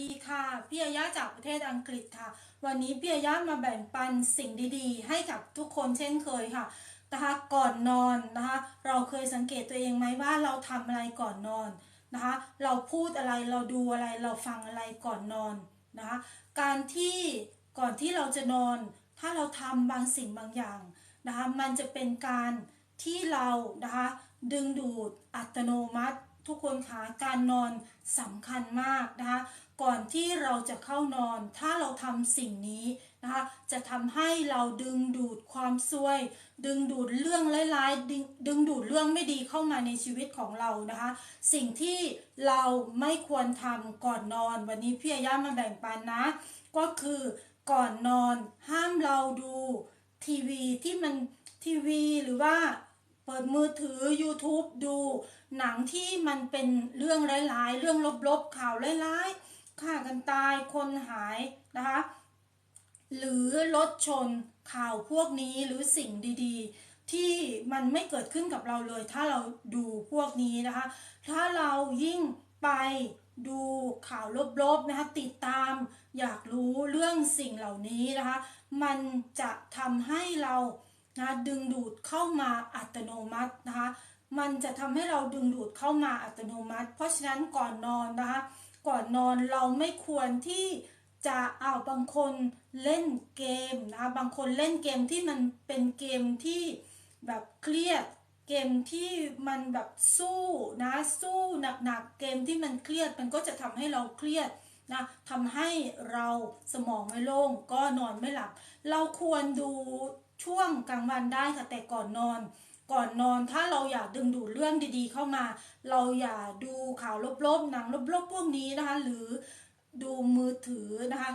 ดีค่ะ พี่อาย่าจากประเทศอังกฤษค่ะ วันนี้พี่อาย่ามาแบ่งปันสิ่งดีๆ ให้กับทุกคนเช่นเคยค่ะนะคะก่อนนอนนะคะเราเคยสังเกตตัวเองไหมว่าเราทำอะไรก่อนนอนนะคะเราพูดอะไรเราดูอะไรเราฟังอะไรก่อนนอนนะคะการที่ก่อนที่เราจะนอน ถ้าเราทำบางสิ่งบางอย่างนะคะมันจะเป็นการที่เรานะคะดึงดูดอัตโนมัติทุกคนคะการนอนสำคัญมากนะคะ ก่อนที่เราจะเข้านอน ถ้าเราทำสิ่งนี้นะคะจะทำให้เราดึงดูดความซวย ดึงดูดเรื่องร้ายๆดึงดึงดูดเรื่องไม่ดีเข้ามาในชีวิตของเรานะคะ สิ่งที่เราไม่ควรทำก่อนนอน วันนี้พี่อาย่ามาแบ่งปันนะ ก็คือก่อนนอนห้ามเราดูทีวีที่มันทีวีหรือว่าเปิดมือถือ YouTube ดูหนังที่มันเป็นเรื่องร้ายๆ เรื่องลบๆ ข่าวร้ายๆ ฆ่ากันตายคนหายนะคะ หรือรถชนข่าวพวกนี้หรือสิ่งดีๆ ที่มันไม่เกิดขึ้นกับเราเลย ถ้าเราดูพวกนี้นะคะ ถ้าเรายิ่งไปดูข่าวลบๆนะคะติดตามอยากรู้เรื่องสิ่งเหล่านี้นะคะ มันจะทำให้เรานะดึงดูดเข้ามาอัตโนมัตินะคะ มันจะทำให้เราดึงดูดเข้ามาอัตโนมัติ เพราะฉะนั้นก่อนนอนนะคะ ก่อนนอนเราไม่ควรที่จะเอาบางคนเล่นเกมนะคะบางคนเล่นเกมที่มันเป็นเกมที่แบบเครียด เกมที่มันแบบสู้นะสู้หนักๆเกมที่มันเครียดมันก็จะทำให้เราเครียดนะทำให้เราสมองไม่โล่งก็นอนไม่หลับ เราควรดูช่วงกลางวันได้ค่ะแต่ก่อนนอน ก่อนนอนถ้าเราอยากดึงดูดเรื่องดีๆ เข้ามา เราอย่าดูข่าวลบๆหนังลบๆพวกนี้นะคะ หรือดูมือถือนะคะ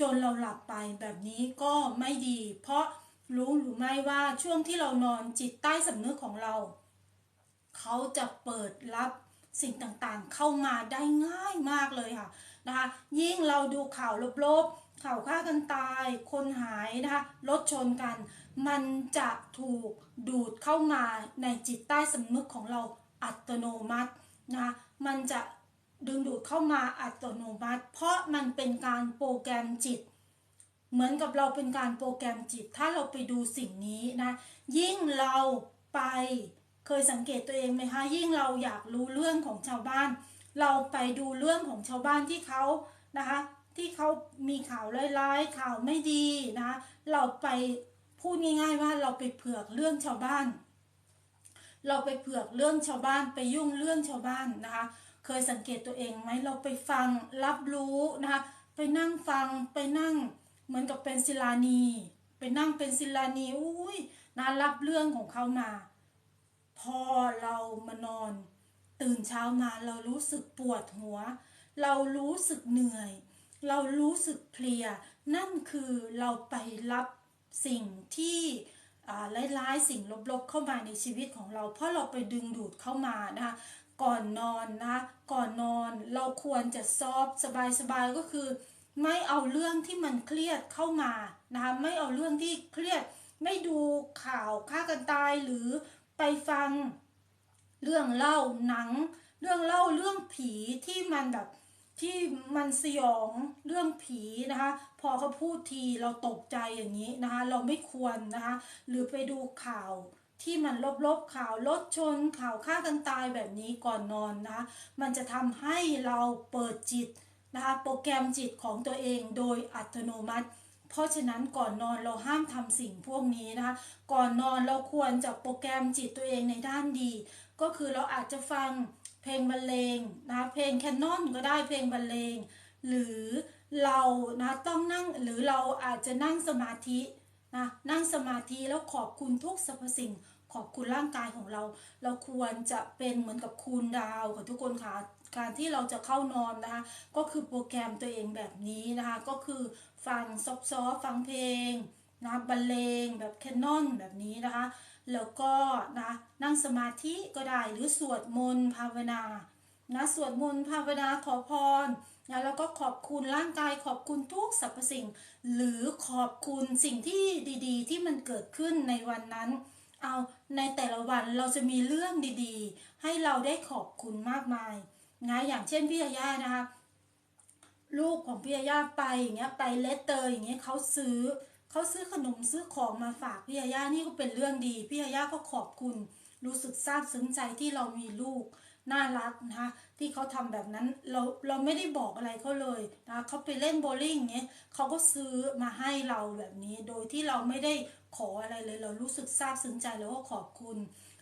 จนเราหลับไปแบบนี้ก็ไม่ดี เพราะรู้หรือไม่ว่าช่วงที่เรานอนจิตใต้สำนึกของเรา เขาจะเปิดรับสิ่งต่างๆ เข้ามาได้ง่ายมากเลยค่ะนะคะยิ่งเราดูข่าวลบๆ ข่าวฆ่ากันตาย คนหายนะคะรถชนกัน มันจะถูกดูดเข้ามาในจิตใต้สำนึกของเราอัตโนมัตินะคะมันจะดึงดูดเข้ามาอัตโนมัติ เพราะมันเป็นการโปรแกรมจิต เหมือนกับเราเป็นการโปรแกรมจิต ถ้าเราไปดูสิ่งนี้นะ ยิ่งเราไปเคยสังเกตตัวเองไหมคะ ยิ่งเราอยากรู้เรื่องของชาวบ้าน เราไปดูเรื่องของชาวบ้านที่เขานะคะ ที่เขามีข่าวร้ายๆข่าวไม่ดีนะ เราไปพูดง่าย ๆ ว่าเราไปเผือกเรื่องชาวบ้าน เราไปเผือกเรื่องชาวบ้านไปยุ่งเรื่องชาวบ้านนะคะ เคยสังเกตตัวเองไหมเราไปฟังรับรู้นะคะไปนั่งฟังไปนั่งเหมือนกับเป็นศิลานี ไปนั่งเป็นศิลานีอุ้ยนะรับเรื่องของเขามา พอเรามานอน ตื่นเช้ามาเรารู้สึกปวดหัว เรารู้สึกเหนื่อย เรารู้สึกเพลีย นั่นคือเราไปรับสิ่งที่ร้ายๆสิ่งลบๆเข้ามาในชีวิตของเรา เพราะเราไปดึงดูดเข้ามานะคะก่อนนอนนะก่อนนอนเราควรจะซอฟสบายๆก็คือ ไม่เอาเรื่องที่มันเครียดเข้ามานะคะไม่เอาเรื่องที่เครียด ไม่ดูข่าวฆ่ากันตายหรือไปฟังเรื่องเล่าหนัง เรื่องเล่าเรื่องผีที่มันแบบ ที่มันสยองเรื่องผีนะคะ พอเขาพูดทีเราตกใจอย่างนี้นะคะ เราไม่ควรนะคะ หรือไปดูข่าวที่มันลบๆข่าวรถชนข่าวฆ่ากันตายแบบนี้ก่อนนอนนะคะมันจะทำให้เราเปิดจิตนะคะโปรแกรมจิตของตัวเองโดยอัตโนมัติ เพราะฉะนั้นก่อนนอนเราห้ามทำสิ่งพวกนี้นะคะ ก่อนนอนเราควรจะโปรแกรมจิตตัวเองในด้านดี ก็คือเราอาจจะฟัง เพลงบรรเลงนะเพลงแคนนอนก็ได้เพลงบรรเลง หรือเรานะต้องนั่งหรือเราอาจจะนั่งสมาธินะนั่งสมาธิแล้วขอบคุณทุกสรรพสิ่ง ขอบคุณร่างกายของเรา เราควรจะเป็นเหมือนกับคูณดาวค่ะทุกคนค่ะการที่เราจะเข้านอนนะคะก็คือโปรแกรมตัวเองแบบนี้นะคะก็คือฟังซอฟซอฟังเพลง นะบรรเลงแบบแคนนอนแบบนี้นะคะ แล้วก็นะนั่งสมาธิก็ได้หรือสวดมนต์ภาวนานะสวดมนต์ภาวนาขอพรนะแล้วก็ขอบคุณร่างกายขอบคุณทุกสรรพสิ่ง หรือขอบคุณสิ่งที่ดีๆ ที่มันเกิดขึ้นในวันนั้น เอาในแต่ละวันเราจะมีเรื่องดีๆ ให้เราได้ขอบคุณมากมายนะอย่างเช่นพี่ยาย่านะคะลูกของพี่ยาย่าไปอย่างเงี้ยไปเลสเตอร์อย่างเงี้ยเขาซื้อ เขาซื้อขนมซื้อของมาฝากพี่ยาย่านี่ก็เป็นเรื่องดี พี่ยาย่าก็ขอบคุณ รู้สึกซาบซึ้งใจที่เรามีลูกน่ารักนะคะที่เขาทำแบบนั้นเราเราไม่ได้บอกอะไรเขาเลยนะเขาไปเล่นโบว์ลิ่งเงี้ยเขาก็ซื้อมาให้เราแบบนี้ โดยที่เราไม่ได้ขออะไรเลย เรารู้สึกซาบซึ้งใจแล้วก็ขอบคุณ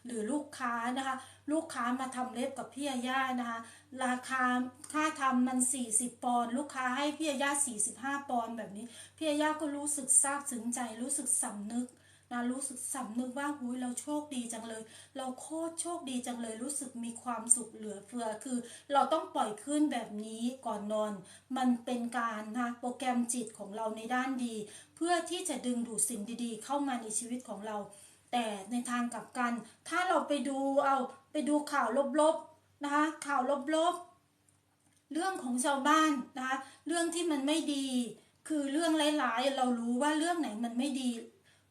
หรือลูกค้านะคะ ลูกค้ามาทำเล็บกับพี่ย่านะคะ ราคาค่าทำมัน 40 ปอนด์ลูกค้าให้พี่ยาย่า45 ปอนด์แบบนี้พี่ย่าก็รู้สึกซาบซึ้งใจรู้สึกสำนึกนะรู้สึกสำนึกว่าหุยเราโชคดีจังเลย เราโคตรโชคดีจังเลย รู้สึกมีความสุขเหลือเฟือคือ เราต้องปล่อยขึ้นแบบนี้ก่อนนอน มันเป็นการนะโปรแกรมจิตของเราในด้านดี เพื่อที่จะดึงดูดสิ่งดีๆ เข้ามาในชีวิตของเรา แต่ในทางกลับกัน ถ้าเราไปดูเอาไปดูข่าวลบๆนะคะข่าวลบๆ เรื่องของชาวบ้านนะคะเรื่องที่มันไม่ดี คือเรื่องร้ายๆเรารู้ว่าเรื่องไหนมันไม่ดี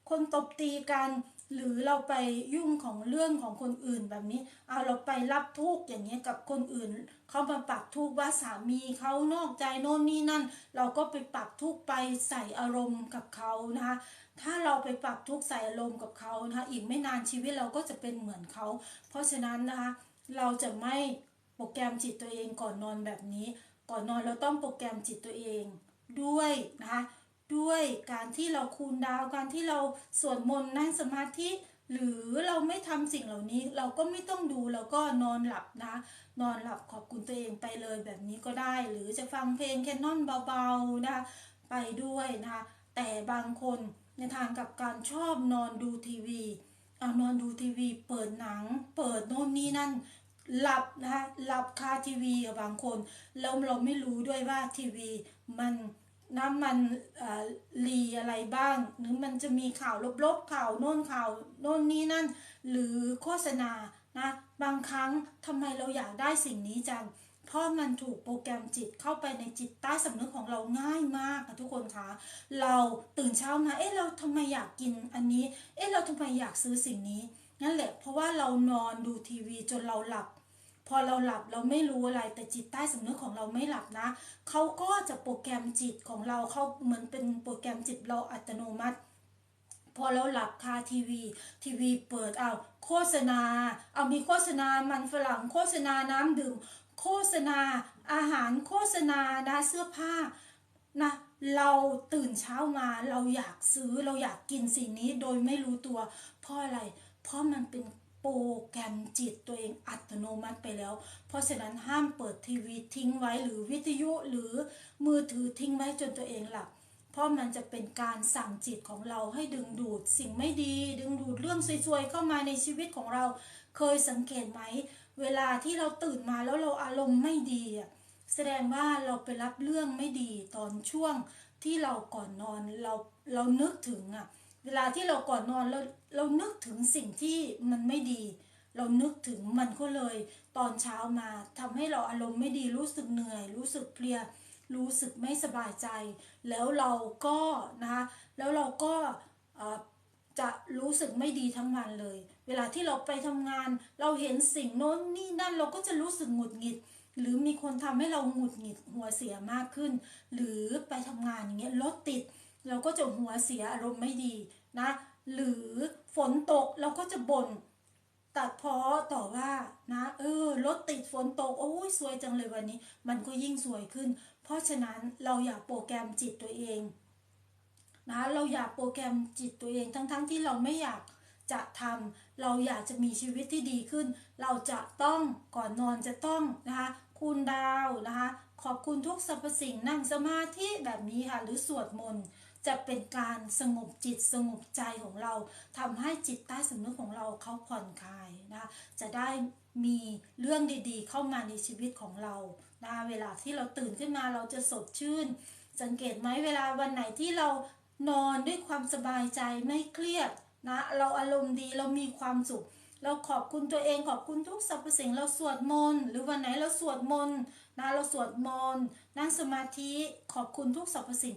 คนตบตีกัน หรือเราไปยุ่งของเรื่องของคนอื่นแบบนี้ เอาเราไปรับทุกข์อย่างเงี้ยกับคนอื่น เขามาปรับทุกข์ว่าสามีเขานอกใจโน่นนี่นั่น เราก็ไปปรับทุกข์ไปใส่อารมณ์กับเขานะคะ ถ้าเราไปปรับทุกข์ใส่อารมณ์กับเขานะคะอีกไม่นานชีวิตเราก็จะเป็นเหมือนเขา เพราะฉะนั้นนะคะเราจะไม่โปรแกรมจิตตัวเองก่อนนอนแบบนี้ ก่อนนอนเราต้องโปรแกรมจิตตัวเองด้วยนะคะ ด้วยการที่เราคูณดาวการที่เราสวดมนต์นั่งสมาธิหรือเราไม่ทำสิ่งเหล่านี้เราก็ไม่ต้องดูแล้วก็นอนหลับนะ นอนหลับขอบคุณตัวเองไปเลยแบบนี้ก็ได้ หรือจะฟังเพลงแคนนอนเบาๆนะไปด้วยนะแต่บางคนในทางกับการชอบนอนดูทีวีเอานอนดูทีวี เปิดหนัง เปิดโน่นนี่นั่นหลับนะคะหลับคาทีวีกับบางคนแล้วเราไม่รู้ด้วยว่าทีวีมัน น้ำมันลีอะไรบ้าง หรือมันจะมีข่าวลบๆข่าวโน่นข่าวโน่นนี่นั่น หรือโฆษณานะบางครั้งทำไมเราอยากได้สิ่งนี้จัง เพราะมันถูกโปรแกรมจิตเข้าไปในจิตใต้สำนึกของเราง่ายมากค่ะทุกคนคะเราตื่นเช้ามาเอ๊ะเราทำไมอยากกินอันนี้ เอ๊ะเราทำไมอยากซื้อสิ่งนี้นั่นแหละเพราะว่าเรานอนดูทีวีจนเราหลับ พอเราหลับเราไม่รู้อะไรแต่จิตใต้สำนึกของเราไม่หลับนะเขาก็จะโปรแกรมจิตของเราเขาเหมือนเป็นโปรแกรมจิตเราอัตโนมัติ พอเราหลับคาทีวี ทีวีเปิดเอาโฆษณา เอามีโฆษณามันฝรั่งโฆษณาน้ำดื่ม โฆษณาอาหารโฆษณานะเสื้อผ้านะเราตื่นเช้ามาเราอยากซื้อเราอยากกินสิ่งนี้โดยไม่รู้ตัว เพราะอะไร เพราะมันเป็น โปรแกรมจิตตัวเองอัตโนมัติไปแล้ว เพราะฉะนั้นห้ามเปิดทีวีทิ้งไว้หรือวิทยุหรือมือถือทิ้งไว้จนตัวเองหลับ เพราะมันจะเป็นการสั่งจิตของเราให้ดึงดูดสิ่งไม่ดี ดึงดูดเรื่องซวยๆเข้ามาในชีวิตของเรา เคยสังเกตไหม เวลาที่เราตื่นมาแล้วเราอารมณ์ไม่ดีแสดงว่าเราไปรับเรื่องไม่ดีตอนช่วงที่เราก่อนนอนเราเรานึกถึงอะเวลาที่เราก่อนนอนเรา เรานึกถึงสิ่งที่มันไม่ดี เรานึกถึงมันก็เลย ตอนเช้ามาทำให้เราอารมณ์ไม่ดีรู้สึกเหนื่อย รู้สึกเพลียรู้สึกไม่สบายใจ แล้วเราก็นะคะแล้วเราก็จะรู้สึกไม่ดีทั้งวันเลย เวลาที่เราไปทำงาน เราเห็นสิ่งโน้นนี่นั่นเราก็จะรู้สึกหงุดหงิด หรือมีคนทำให้เราหงุดหงิดหัวเสียมากขึ้น หรือไปทำงานอย่างเงี้ยรถติด เราก็จะหัวเสียอารมณ์ไม่ดีนะ หรือฝนตกเราก็จะบ่นตัดเพ้อต่อว่านะเออรถติดฝนตกโอ้ยสวยจังเลยวันนี้ มันก็ยิ่งสวยขึ้น เพราะฉะนั้นเราอย่าโปรแกรมจิตตัวเองนะเราอย่าโปรแกรมจิตตัวเองทั้งๆทที่เราไม่อยากจะทำเราอยากจะมีชีวิตที่ดีขึ้น เราจะต้องก่อนนอนจะต้องนะคะคูณดาวนะคะขอบคุณทุกสรรพสิ่งนั่งสมาธิแบบนี้ค่ะหรือสวดมนต์ จะเป็นการสงบจิตสงบใจของเราทำให้จิตใต้สำนึกของเราเขาผ่อนคลายนะคะจะได้มีเรื่องดีๆ เข้ามาในชีวิตของเรานะเวลาที่เราตื่นขึ้นมาเราจะสดชื่น สังเกตไหมเวลาวันไหนที่เรานอนด้วยความสบายใจไม่เครียดนะ เราอารมณ์ดีเรามีความสุข เราขอบคุณตัวเองขอบคุณทุกสรรพสิ่งเราสวดมนต์หรือวันไหนเราสวดมนต์นะเราสวดมนต์นั่งสมาธิขอบคุณทุกสรรพสิ่ง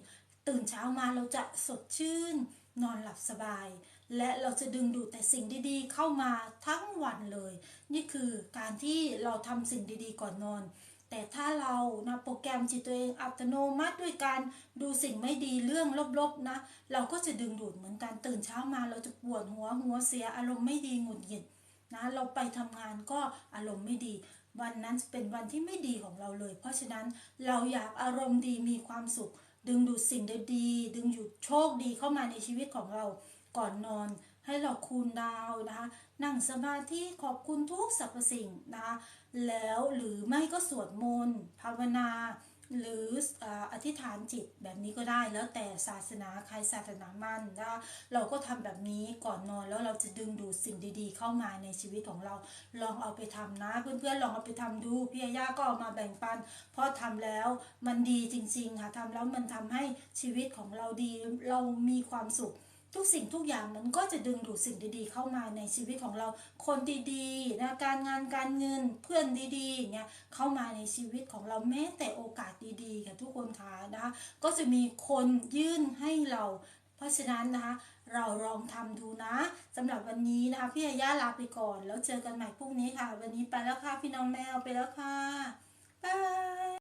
ตื่นเช้ามาเราจะสดชื่น นอนหลับสบาย และเราจะดึงดูดแต่สิ่งดีๆ เข้ามาทั้งวันเลย นี่คือการที่เราทำสิ่งดีๆ ก่อนนอน แต่ถ้าเรานะโปรแกรมจิตตัวเองอัตโนมัติด้วยการดูสิ่งไม่ดีเรื่องลบๆนะ เราก็จะดึงดูดเหมือนกันตื่นเช้ามาเราจะปวดหัวหัวเสียอารมณ์ไม่ดีหงุดหงิดนะเราไปทำงานก็อารมณ์ไม่ดี วันนั้นเป็นวันที่ไม่ดีของเราเลย เพราะฉะนั้นเราอยากอารมณ์ดีมีความสุข ดึงดูดสิ่งดีๆดึงดูดโชคดีเข้ามาในชีวิตของเราก่อนนอน ให้เราคูณดาวนะคะนั่งสมาธิขอบคุณทุกสรรพสิ่งนะคะแล้วหรือไม่ก็สวดมนต์ภาวนา หรืออธิษฐานจิตแบบนี้ก็ได้แล้วแต่ศาสนาใครศาสนามันนะเราก็ทำแบบนี้ก่อนนอนแล้วเราจะดึงดูดสิ่งดีๆ เข้ามาในชีวิตของเราลองเอาไปทำนะ เพื่อนๆลองเอาไปทำดูพี่ย่าก็เอามาแบ่งปันเพราะทำแล้วมันดีจริงๆค่ะทำแล้วมันทำให้ชีวิตของเราดีเรามีความสุข ทุกสิ่งทุกอย่างมันก็จะดึงดูดสิ่งดีๆ เข้ามาในชีวิตของเรา คนดีๆนะการงานการเงินเพื่อนดีๆอย่างเงี้ยเข้ามาในชีวิตของเราแม้แต่โอกาสดีๆค่ะทุกคนค่ะนะคะก็จะมีคนยื่นให้เรา เพราะฉะนั้นนะคะเราลองทำดูนะสำหรับวันนี้นะคะพี่อาย่าลาไปก่อน แล้วเจอกันใหม่พรุ่งนี้ค่ะ วันนี้ไปแล้วค่ะพี่น้องแมวไปแล้วค่ะบาย